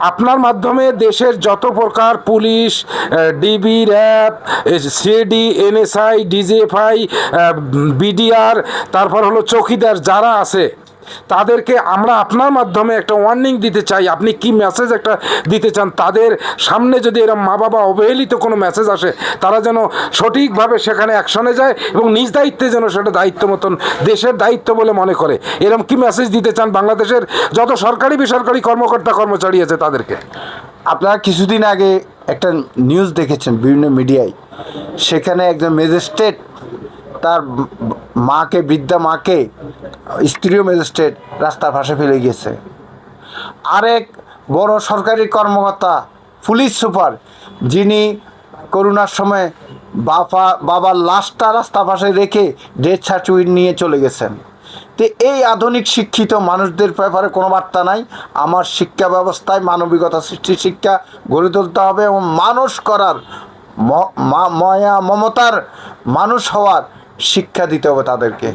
আপনার মাধ্যমে দেশের যত প্রকার police DB RAB CID NSI DGFI BDR তারপর হলো চৌকিদার যারা আছে তাদেরকে আমরা আপনার মাধ্যমে একটা ওয়ার্নিং দিতে চাই। আপনি কি মেসেজ একটা দিতে চান? তাদের সামনে যদি এরকম মা বাবা অবহেলিত কোনো মেসেজ আসে, তারা যেন সঠিকভাবে সেখানে অ্যাকশনে যায় এবং নিজ দায়িত্বে যেন সেটা দায়িত্ব মতন দেশের দায়িত্ব বলে মনে করে। এরকম কি মেসেজ দিতে চান বাংলাদেশের যত সরকারি বেসরকারি কর্মকর্তা কর্মচারী আছে তাদেরকে? আপনারা কিছুদিন আগে একটা নিউজ দেখেছেন বিভিন্ন মিডিয়ায় সেখানে একজন ম্যাজিস্ট্রেট তার মাকে, বৃদ্ধা মাকে স্ত্রীয় ম্যাজিস্ট্রেট রাস্তার পাশে ফেলে গেছে আরেক বড় সরকারি কর্মকর্তা, পুলিশ সুপার, যিনি করোনার সময় বাবা বাবার লাশটা রাস্তা পাশে রেখে ডেথ সার্টিফিকেট নিয়ে চলে গেছেন। তো এই আধুনিক শিক্ষিত মানুষদের ব্যাপারে কোনো বার্তা নাই। আমার শিক্ষা ব্যবস্থায় মানবিকতা, সৃষ্টি শিক্ষা গড়ে তুলতে হবে এবং মানুষ করার ময়া, মমতার মানুষ হওয়ার শিক্ষা দিতে হবে তাদেরকে।